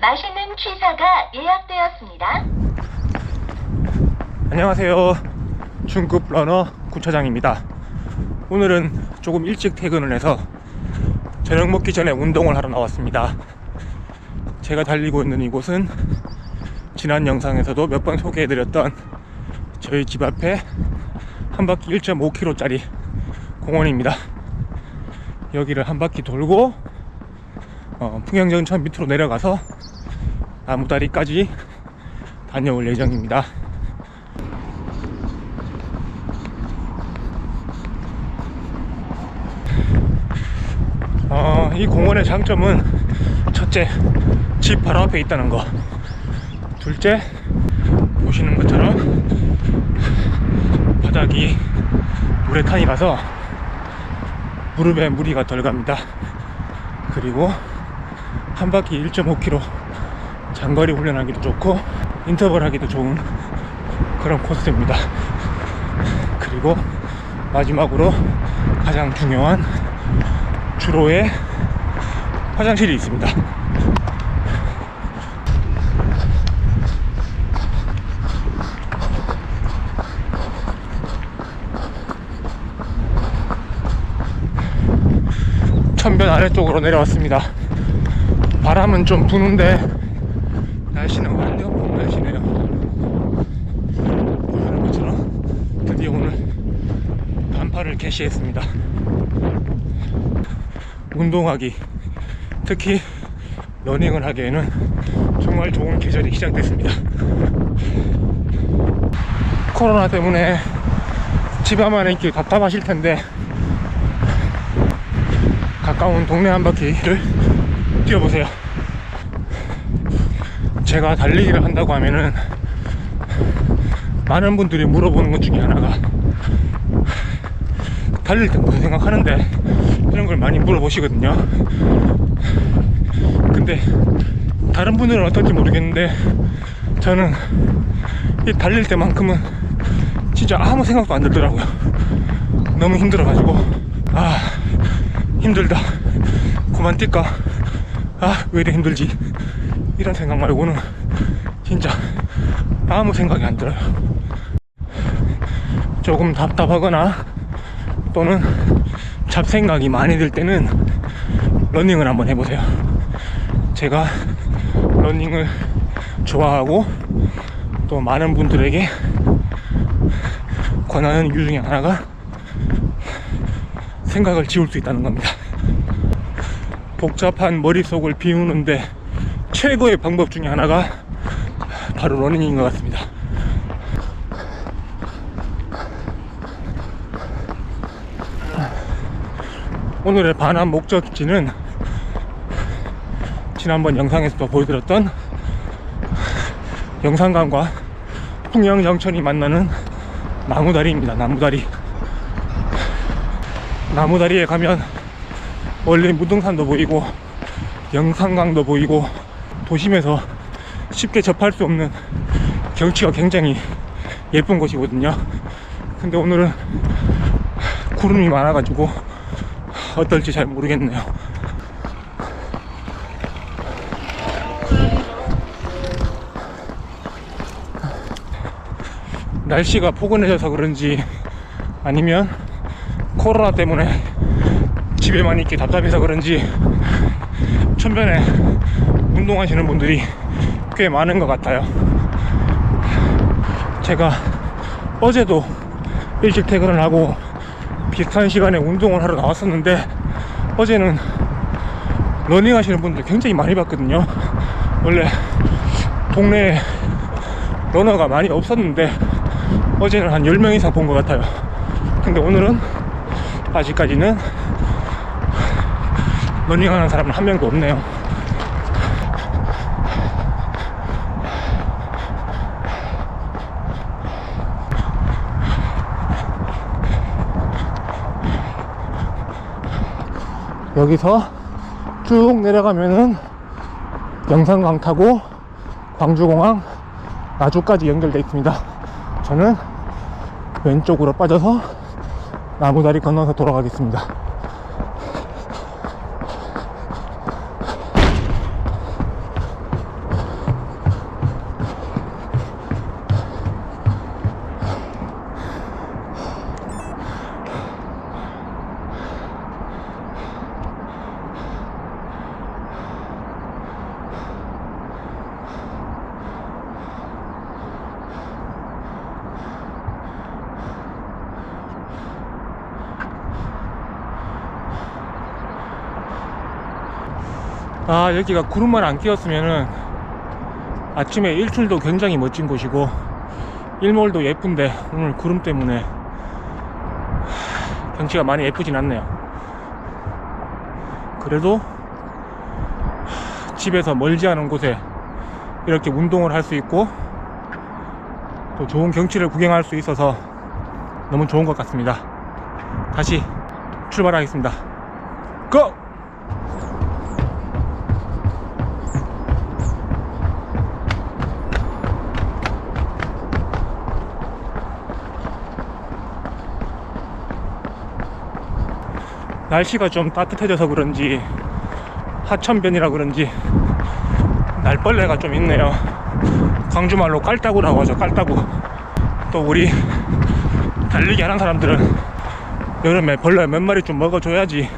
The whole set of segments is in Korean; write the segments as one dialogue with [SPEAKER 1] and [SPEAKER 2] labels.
[SPEAKER 1] 맛있는 취사가 예약되었습니다.
[SPEAKER 2] 안녕하세요. 중급 러너 구차장입니다. 오늘은 조금 일찍 퇴근을 해서 저녁 먹기 전에 운동을 하러 나왔습니다. 제가 달리고 있는 이곳은 지난 영상에서도 몇 번 소개해드렸던 저희 집 앞에 한 바퀴 1.5km짜리 공원입니다. 여기를 한 바퀴 돌고 어, 풍경정천 밑으로 내려가서 나무다리까지 다녀올 예정입니다. 어, 이 공원의 장점은 첫째, 집 바로 앞에 있다는 거. 둘째, 보시는 것처럼 바닥이 우레탄이라서 무릎에 무리가 덜 갑니다. 그리고 한 바퀴 1.5km 장거리 훈련하기도 좋고 인터벌 하기도 좋은 그런 코스입니다. 그리고 마지막으로 가장 중요한 주로의 화장실이 있습니다. 천변 아래쪽으로 내려왔습니다. 바람은 좀 부는데 날씨는 완전 날씨네요. 보시는 것처럼 드디어 오늘 반팔을 개시했습니다. 운동하기 특히 러닝을 하기에는 정말 좋은 계절이 시작됐습니다. 코로나 때문에 집 안만 있기 답답하실 텐데 가까운 동네 한 바퀴를 뛰어보세요. 제가 달리기를 한다고 하면은 많은 분들이 물어보는 것 중에 하나가 달릴 때 무슨 생각하는데 이런 걸 많이 물어보시거든요. 근데 다른 분들은 어떨지 모르겠는데 저는 이 달릴 때만큼은 진짜 아무 생각도 안 들더라고요. 너무 힘들어가지고 아 힘들다. 그만 뛸까? 아 왜 이래 힘들지? 이런 생각 말고는 진짜 아무 생각이 안 들어요. 조금 답답하거나 또는 잡생각이 많이 들 때는 러닝을 한번 해보세요. 제가 러닝을 좋아하고 또 많은 분들에게 권하는 이유 중에 하나가 생각을 지울 수 있다는 겁니다. 복잡한 머릿속을 비우는데 최고의 방법 중에 하나가 바로 러닝인 것 같습니다. 오늘의 반환 목적지는 지난번 영상에서도 보여드렸던 영산강과 풍영정천이 만나는 나무다리입니다. 나무다리. 나무다리에 가면 멀리 무등산도 보이고 영산강도 보이고 도심에서 쉽게 접할 수 없는 경치가 굉장히 예쁜 곳이거든요. 근데 오늘은 구름이 많아가지고 어떨지 잘 모르겠네요. 날씨가 포근해져서 그런지 아니면 코로나 때문에 집에만 있기 답답해서 그런지 천변에 운동하시는 분들이 꽤 많은 것 같아요. 제가 어제도 일찍 퇴근을 하고 비슷한 시간에 운동을 하러 나왔었는데 어제는 러닝 하시는 분들 굉장히 많이 봤거든요. 원래 동네에 러너가 많이 없었는데 어제는 한 10명 이상 본 것 같아요. 근데 오늘은 아직까지는 러닝하는 사람은 한 명도 없네요. 여기서 쭉 내려가면은 영산강 타고 광주공항 나주까지 연결되어 있습니다. 저는 왼쪽으로 빠져서 나무다리 건너서 돌아가겠습니다. 아 여기가 구름만 안 끼었으면은 아침에 일출도 굉장히 멋진 곳이고 일몰도 예쁜데 오늘 구름 때문에 하, 경치가 많이 예쁘진 않네요. 그래도 하, 집에서 멀지 않은 곳에 이렇게 운동을 할 수 있고 또 좋은 경치를 구경할 수 있어서 너무 좋은 것 같습니다. 다시 출발하겠습니다. 고! 날씨가 좀 따뜻해져서 그런지 하천변이라 그런지 날벌레가 좀 있네요. 광주말로 깔따구라고 하죠 깔따구. 또 우리 달리기 하는 사람들은 여름에 벌레 몇 마리 좀 먹어줘야지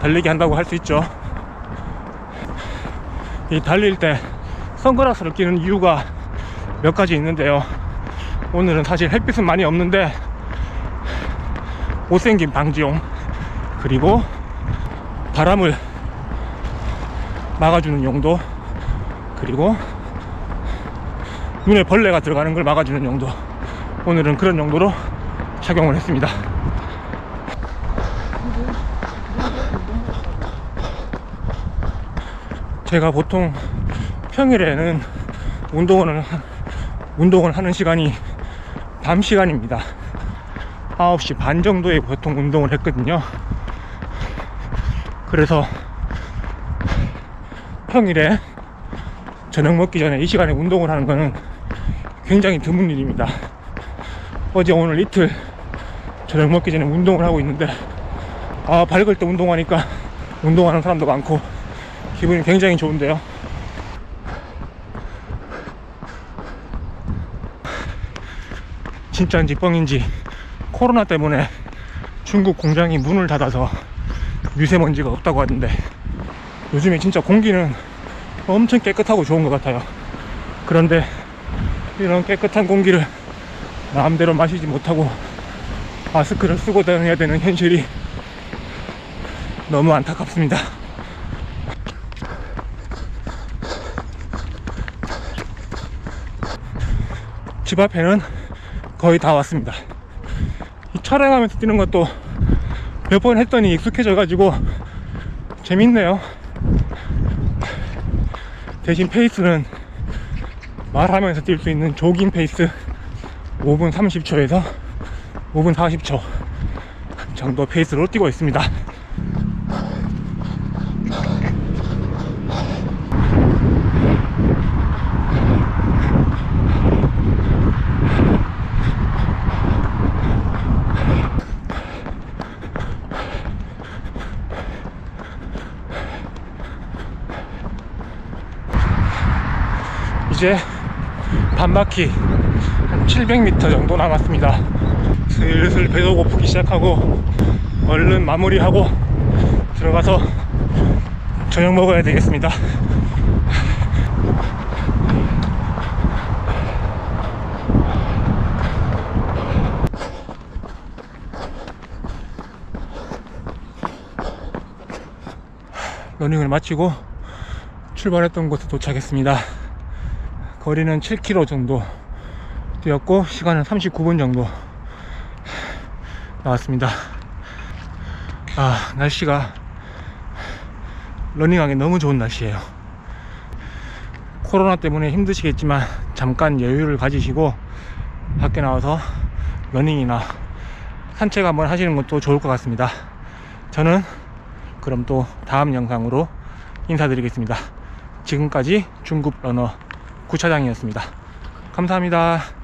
[SPEAKER 2] 달리기 한다고 할 수 있죠. 이 달릴 때 선글라스를 끼는 이유가 몇 가지 있는데요. 오늘은 사실 햇빛은 많이 없는데 못생김 방지용 그리고 바람을 막아주는 용도 그리고 눈에 벌레가 들어가는 걸 막아주는 용도. 오늘은 그런 용도로 착용을 했습니다. 제가 보통 평일에는 운동을 운동을 하는 시간이 밤 시간입니다. 9시 반 정도에 보통 운동을 했거든요 그래서 평일에 저녁 먹기 전에 이 시간에 운동을 하는 거는 굉장히 드문 일입니다. 어제 오늘 이틀 저녁 먹기 전에 운동을 하고 있는데 아 밝을 때 운동하니까 운동하는 사람도 많고 기분이 굉장히 좋은데요. 진짜인지 뻥인지 코로나 때문에 중국 공장이 문을 닫아서 미세먼지가 없다고 하던데 요즘에 진짜 공기는 엄청 깨끗하고 좋은 것 같아요. 그런데 이런 깨끗한 공기를 마음대로 마시지 못하고 마스크를 쓰고 다녀야 되는 현실이 너무 안타깝습니다. 집 앞에는 거의 다 왔습니다. 이 촬영하면서 뛰는 것도 몇 번 했더니 익숙해져 가지고 재밌네요. 대신 페이스는 말하면서 뛸 수 있는 조깅 페이스 5분 30초에서 5분 40초 정도 페이스로 뛰고 있습니다 이제 반바퀴 한 700m 정도 남았습니다. 슬슬 배도 고프기 시작하고 얼른 마무리하고 들어가서 저녁 먹어야 되겠습니다. 러닝을 마치고 출발했던 곳에 도착했습니다. 거리는 7km 정도 뛰었고 시간은 39분 정도 나왔습니다. 아 날씨가 러닝하기 너무 좋은 날씨예요. 코로나 때문에 힘드시겠지만 잠깐 여유를 가지시고 밖에 나와서 러닝이나 산책 한번 하시는 것도 좋을 것 같습니다. 저는 그럼 또 다음 영상으로 인사드리겠습니다. 지금까지 중급 러너 구차장이었습니다. 감사합니다.